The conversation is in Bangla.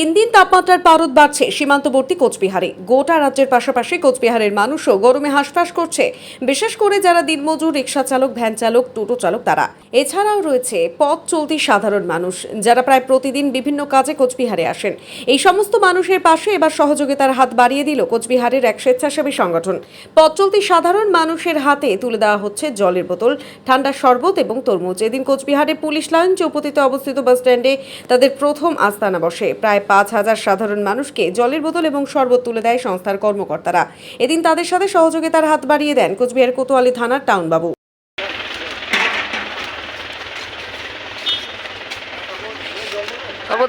দিন দিন তাপমাত্রার পারদ বাড়ছে সীমান্তবর্তী কোচবিহারে। গোটা রাজ্যের পাশাপাশি কোচবিহারের মানুষও গরমে হাঁসফাঁস করছে। বিশেষ করে যারা দিনমজুর, রিক্সা চালক, ভ্যান চালক, টোটো চালক তারা। এছাড়াও রয়েছে পথ চলতি সাধারণ মানুষ, যারা প্রায় প্রতিদিন বিভিন্ন কাজে কোচবিহারে আসেন। এই সমস্ত মানুষের পাশে এবার সহযোগিতার হাত বাড়িয়ে দিল কোচবিহারের এক স্বেচ্ছাসেবী সংগঠন। পথ চলতি সাধারণ মানুষের হাতে তুলে দেওয়া হচ্ছে জলের বোতল, ঠান্ডা শরবত এবং তরমুজ। এদিন কোচবিহারে পুলিশ লাইন চৌপতিতে অবস্থিত বাস স্ট্যান্ডে তাদের প্রথম আস্তানা বসে। প্রায় পাঁচ হাজার সাধারণ মানুষকে জলের বোতল এবং শরবত তুলে দেয় সংস্থার কর্মকর্তারা এদিন তাদের সাথে সহযোগিতার হাত বাড়িয়ে দেন কোচবিহার কোতোয়ালি থানার টাউনবাবু বাবু